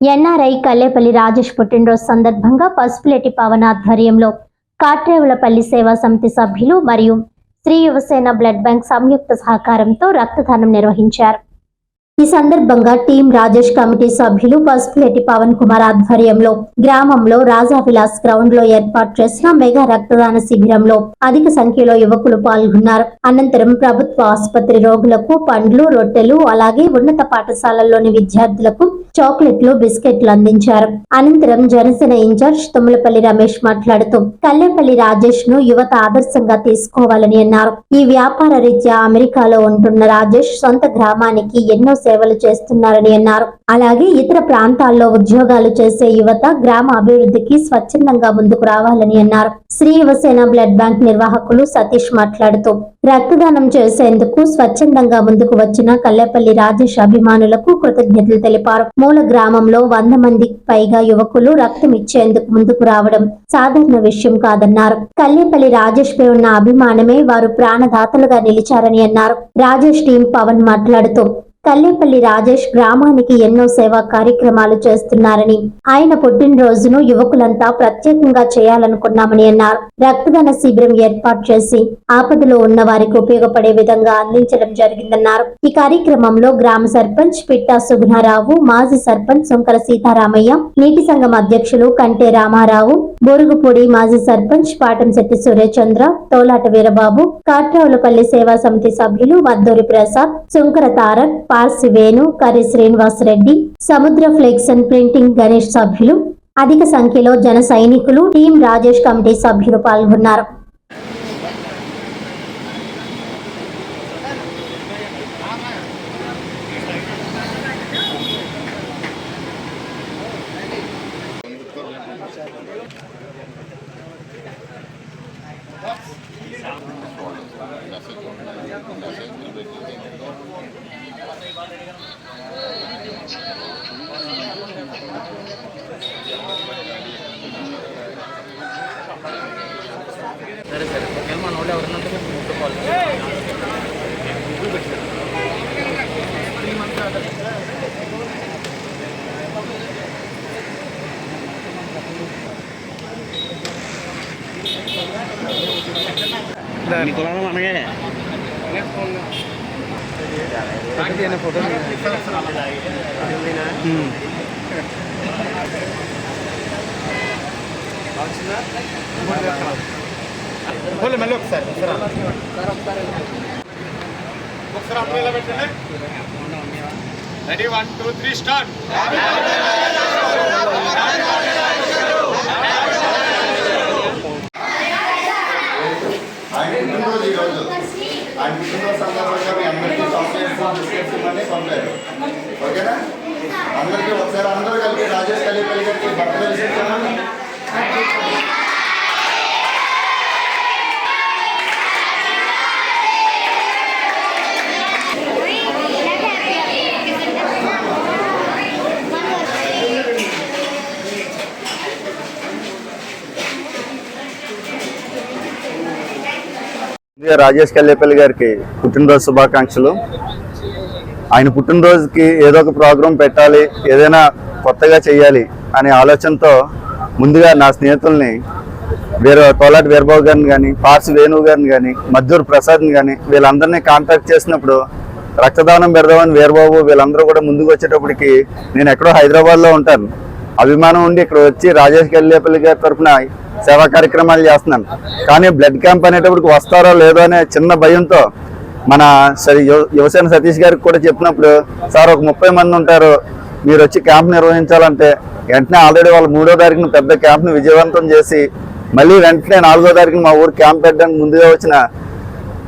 NRI Kallepalli Rajesh పుట్టినరోజు సందర్భంగా పసుపులేటి పవన్ ఆధ్వర్యంలో కాట్రేవులపల్లి సేవా సమితి సభ్యులు మరియు శ్రీ యువసేన బ్లడ్ బ్యాంక్ సంయుక్త సహకారంతో రక్తదానం నిర్వహించారు. ఈ సందర్భంగా టీం రాజేష్ కమిటీ సభ్యులు పసుపులేటి పవన్ కుమార్ ఆధ్వర్యంలో గ్రామంలో రాజా విలాస్ గ్రౌండ్లో ఏర్పాటు చేసిన మెగా రక్తదాన శిబిరంలో అధిక సంఖ్యలో యువకులు పాల్గొన్నారు. అనంతరం ప్రభుత్వ ఆసుపత్రి రోగులకు పండ్లు రొట్టెలు అలాగే ఉన్నత పాఠశాలల్లోని విద్యార్థులకు చాక్లెట్లు బిస్కెట్లు అందించారు. అనంతరం జనసేన ఇన్ఛార్జ్ తుమ్మలపల్లి రమేష్ మాట్లాడుతూ కల్లేపల్లి రాజేష్ను యువత ఆదర్శంగా తీసుకోవాలని అన్నారు. ఈ వ్యాపార రీత్యా అమెరికాలో ఉంటున్న రాజేష్ సొంత గ్రామానికి ఎన్నో సేవలు చేస్తున్నారని అన్నారు. అలాగే ఇతర ప్రాంతాల్లో ఉద్యోగాలు చేసే యువత గ్రామ అభివృద్ధికి స్వచ్ఛందంగా ముందుకు రావాలని అన్నారు. శ్రీ యువసేన బ్లడ్ బ్యాంక్ నిర్వాహకులు సతీష్ మాట్లాడుతూ రక్తదానం చేసేందుకు స్వచ్ఛందంగా ముందుకు వచ్చిన కల్లెపల్లి రాజేష్ అభిమానులకు కృతజ్ఞతలు తెలిపారు. మూల గ్రామంలో వంద మందికి పైగా యువకులు రక్తం ఇచ్చేందుకు ముందుకు రావడం సాధారణ విషయం కాదన్నారు. కల్లేపల్లి రాజేష్ పై ఉన్న అభిమానమే వారు ప్రాణదాతలుగా నిలిచారని అన్నారు. రాజేష్ టీం పవన్ మాట్లాడుతూ కల్లేపల్లి రాజేష్ గ్రామానికి ఎన్నో సేవా కార్యక్రమాలు చేస్తున్నారని. ఆయన పుట్టినరోజును యువకులంతా ప్రత్యేకంగా చేయాలనుకున్నామని అన్నారు. రక్తదాన శిబిరం ఏర్పాటు చేసి ఆపదలో ఉన్న వారికి ఉపయోగపడే విధంగా అందించడం జరిగిందన్నారు. ఈ కార్యక్రమంలో గ్రామ సర్పంచ్ పిట్టా సుగుణారావు మాజీ సర్పంచ్ సుంకర సీతారామయ్య నీటి సంఘం అధ్యక్షులు కంటే రామారావు బోరుగుపూడి మాజీ సర్పంచ్ పాటంశెట్టి సూర్యచంద్ర తోలాట వీరబాబు కాట్రావులపల్లి సేవా సమితి సభ్యులు మద్దూరి ప్రసాద్ సుంకర తారక్ పార్సి వేణు కరి శ్రీనివాస్ రెడ్డి సముద్ర ఫ్లెక్స్ అండ్ ప్రింటింగ్ గణేష్ సభ్యులు. అధిక సంఖ్యలో జన సైనికులు టీం రాజేష్ కమిటీ సభ్యులు పాల్గొన్నారు. నికులాను మనగే ఫోటో పోలే మళ్ళీ ఒకసారి. ఒకసారి అప్పుడు ఇలా పెట్టండి ready one two three start ఆయన పుట్టినరోజు ఈరోజు ఆయన పుట్టినరోజు సందర్భంగా మీ అందరికీ పంపారు ఓకేనా? అందరికీ ఒకసారి అందరూ కలిపి రాజేష్ కలిపి గారికి బర్త్డే విషయం రాజేష్ కల్లేపల్లి గారికి పుట్టినరోజు శుభాకాంక్షలు. ఆయన పుట్టినరోజుకి ఏదో ఒక ప్రోగ్రాం పెట్టాలి ఏదైనా కొత్తగా చేయాలి అనే ఆలోచనతో ముందుగా నా స్నేహితుల్ని వీర కోలాటి వీరబాబు గారిని కానీ పార్సి వేణువు గారిని కానీ మద్దూరు ప్రసాద్ని కానీ వీళ్ళందరినీ కాంటాక్ట్ చేసినప్పుడు రక్తదానం పెడదామని వీరబాబు వీళ్ళందరూ కూడా ముందుకు వచ్చేటప్పటికి నేను ఎక్కడో హైదరాబాద్లో ఉంటాను. అభిమానం ఉండి ఇక్కడ వచ్చి రాజేష్ గల్లేపల్లి గారి తరఫున సేవా కార్యక్రమాలు చేస్తున్నాను. కానీ బ్లడ్ క్యాంప్ అనేటప్పటికి వస్తారో లేదో అనే చిన్న భయంతో మన సరి యువసేన సతీష్ గారికి కూడా చెప్పినప్పుడు సార్ ఒక ముప్పై మంది ఉంటారు. మీరు వచ్చి క్యాంప్ నిర్వహించాలంటే వెంటనే ఆల్రెడీ వాళ్ళు మూడో తారీఖున పెద్ద క్యాంప్ను విజయవంతం చేసి మళ్ళీ వెంటనే నాలుగో తారీఖున మా ఊరు క్యాంప్ పెట్టడానికి ముందుగా వచ్చిన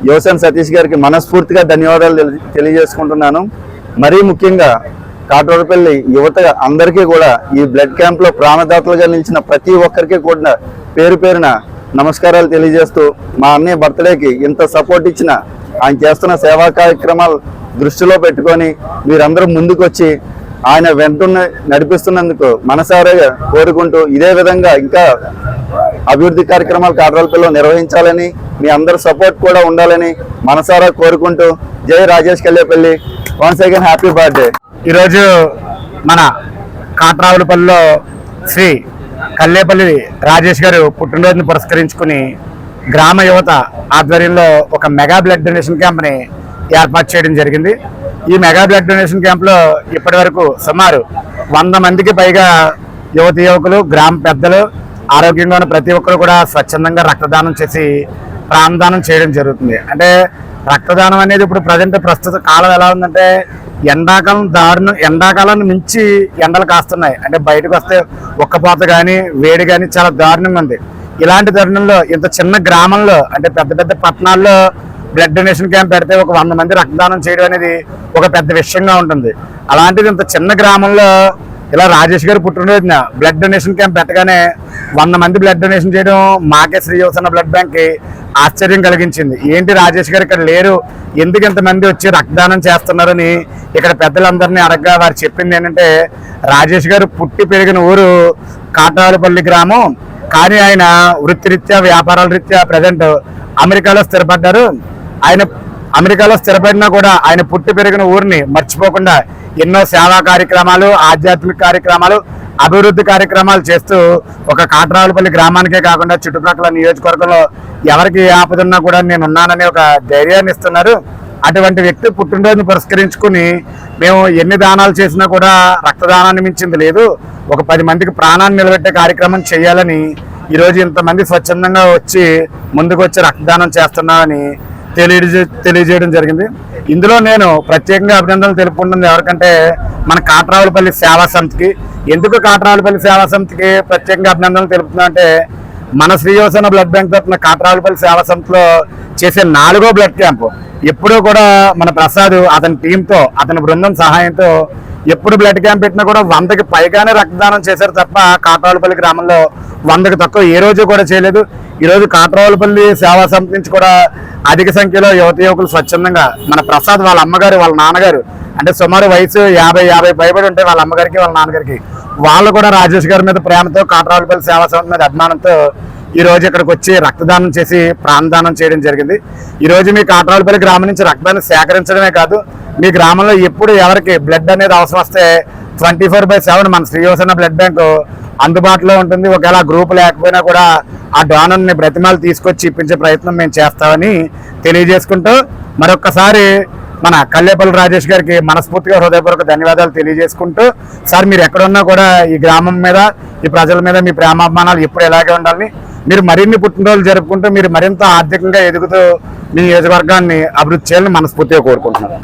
యువసేన సతీష్ గారికి మనస్ఫూర్తిగా ధన్యవాదాలు తెలి- తెలియజేసుకుంటున్నాను. మరీ ముఖ్యంగా కాటోరపల్లి యువత అందరికీ కూడా ఈ బ్లడ్ క్యాంప్లో ప్రాణదాతలుగా నిలిచిన ప్రతి ఒక్కరికి కూడా పేరు పేరున నమస్కారాలు తెలియజేస్తూ మా అన్నయ్య బర్త్డేకి ఇంత సపోర్ట్ ఇచ్చిన ఆయన చేస్తున్న సేవా కార్యక్రమాలు దృష్టిలో పెట్టుకొని మీరందరూ ముందుకొచ్చి ఆయన వెంటున్న నడిపిస్తున్నందుకు మనసారిగా కోరుకుంటూ ఇదే విధంగా ఇంకా అభివృద్ధి కార్యక్రమాలు కాట్రాలపల్లిలో నిర్వహించాలని మీ అందరి సపోర్ట్ కూడా ఉండాలని మనసారా కోరుకుంటూ జై Rajesh Kallepalli once again happy birthday ఈరోజు మన కాట్రావులపల్లిలో శ్రీ కల్లేపల్లి రాజేష్ గారు పుట్టినరోజును పురస్కరించుకుని గ్రామ యువత ఆధ్వర్యంలో ఒక మెగా బ్లడ్ డొనేషన్ క్యాంప్ని ఏర్పాటు చేయడం జరిగింది. ఈ మెగా బ్లడ్ డొనేషన్ క్యాంప్లో ఇప్పటి వరకు సుమారు వంద మందికి పైగా యువతి యువకులు గ్రామ పెద్దలు ఆరోగ్యంగా ఉన్న ప్రతి ఒక్కరు కూడా స్వచ్ఛందంగా రక్తదానం చేసి ప్రాణదానం చేయడం జరుగుతుంది. అంటే రక్తదానం అనేది ఇప్పుడు ప్రజెంట్ ప్రస్తుత కాలం ఎలా ఉందంటే ఎండాకాలం దారుణం ఎండాకాలాన్ని మించి ఎండలు కాస్తున్నాయి. అంటే బయటకు వస్తే ఒక్కపోత కానీ వేడి కానీ చాలా దారుణంగా ఉంది. ఇలాంటి తరుణంలో ఇంత చిన్న గ్రామంలో అంటే పెద్ద పెద్ద పట్టణాల్లో బ్లడ్ డొనేషన్ క్యాంప్ పెడితే ఒక వంద మంది రక్తదానం చేయడం అనేది ఒక పెద్ద విషయంగా ఉంటుంది. అలాంటిది ఇంత చిన్న గ్రామంలో ఇలా రాజేష్ గారు పుట్టినరోజున బ్లడ్ డొనేషన్ క్యాంప్ పెట్టగానే వంద మంది బ్లడ్ డొనేషన్ చేయడం మాకే శ్రీయోసన బ్లడ్ బ్యాంక్ ఆశ్చర్యం కలిగించింది. ఏంటి రాజేష్ గారు ఇక్కడ లేరు? ఎందుకు ఇంతమంది వచ్చి రక్తదానం చేస్తున్నారని ఇక్కడ పెద్దలందరినీ అడగగా వారు చెప్పింది ఏంటంటే రాజేష్ గారు పుట్టి పెరిగిన ఊరు కాటాలపల్లి గ్రామం. కానీ ఆయన వృత్తిరీత్యా వ్యాపారాల రీత్యా ప్రజెంట్ అమెరికాలో స్థిరపడ్డారు. ఆయన అమెరికాలో స్థిరపడినా కూడా ఆయన పుట్టి పెరిగిన ఊరిని మర్చిపోకుండా ఎన్నో సేవా కార్యక్రమాలు ఆధ్యాత్మిక కార్యక్రమాలు అభివృద్ధి కార్యక్రమాలు చేస్తూ ఒక కాట్రావులపల్లి గ్రామానికే కాకుండా చుట్టుపక్కల నియోజకవర్గంలో ఎవరికి ఆపదున్నా కూడా నేనున్నానని ఒక ధైర్యాన్ని ఇస్తున్నారు. అటువంటి వ్యక్తి పుట్టినరోజును పురస్కరించుకుని మేము ఎన్ని దానాలు చేసినా కూడా రక్తదానాన్ని మించింది లేదు. ఒక పది మందికి ప్రాణాన్ని నిలబెట్టే కార్యక్రమం చేయాలని ఈరోజు ఇంతమంది స్వచ్ఛందంగా వచ్చి ముందుకు వచ్చి రక్తదానం చేస్తున్నామని తెలియజే తెలియజేయడం జరిగింది. ఇందులో నేను ప్రత్యేకంగా అభినందనలు తెలుపుకుంటుంది ఎవరికంటే మన కాట్రావులపల్లి సేవా సమితికి. ఎందుకు కాట్రావులపల్లి సేవా సమితికి ప్రత్యేకంగా అభినందనలు తెలుపుతున్నా అంటే మన శ్రీయోసన బ్లడ్ బ్యాంక్ తరఫున కాట్రావులపల్లి సేవా సంస్థలో చేసే నాలుగో బ్లడ్ క్యాంపు. ఎప్పుడూ కూడా మన ప్రసాద్ అతని టీంతో అతని బృందం సహాయంతో ఎప్పుడు బ్లడ్ క్యాంప్ పెట్టినా కూడా వందకి పైగానే రక్తదానం చేశారు తప్ప కాట్రావులపల్లి గ్రామంలో వందకి తక్కువ ఏ రోజు కూడా చేయలేదు. ఈరోజు కాట్రావులపల్లి సేవా సంస్థ నుంచి కూడా అధిక సంఖ్యలో యువత యువకులు స్వచ్ఛందంగా మన ప్రసాద్ వాళ్ళ అమ్మగారు వాళ్ళ నాన్నగారు అంటే సుమారు వయసు యాభై యాభై భయపడి ఉంటే వాళ్ళ అమ్మగారికి వాళ్ళ నాన్నగారికి వాళ్ళు కూడా రాజేష్ గారి మీద ప్రేమతో కాట్రావులపల్లి సేవా సంస్థ మీద అభిమానంతో ఈ రోజు ఇక్కడికి వచ్చి రక్తదానం చేసి ప్రాణదానం చేయడం జరిగింది. ఈ రోజు మీ కాట్రావులపల్లి గ్రామం నుంచి రక్తాన్ని సేకరించడమే కాదు మీ గ్రామంలో ఎప్పుడు ఎవరికి బ్లడ్ అనేది అవసరం వస్తే ట్వంటీ ఫోర్ బై సెవెన్ మన శ్రీయోసన బ్లడ్ బ్యాంకు అందుబాటులో ఉంటుంది. ఒకవేళ గ్రూప్ లేకపోయినా కూడా ఆ డోనర్ని బ్రతిమాలు తీసుకొచ్చి ఇప్పించే ప్రయత్నం మేము చేస్తామని తెలియజేసుకుంటూ మరొక్కసారి మన కల్లేపల్లి రాజేష్ గారికి మనస్ఫూర్తిగా హృదయపూర్వక ధన్యవాదాలు తెలియజేసుకుంటూ సార్ మీరు ఎక్కడున్నా కూడా ఈ గ్రామం మీద ఈ ప్రజల మీద మీ ప్రేమాభిమానాలు ఎప్పుడు ఎలాగే ఉండాలని మీరు మరిన్ని పుట్టినరోజులు జరుపుకుంటూ మీరు మరింత ఆర్థికంగా ఎదుగుతూ మీ నియోజకవర్గాన్ని అభివృద్ధి చేయాలని మనస్ఫూర్తిగా కోరుకుంటున్నాను.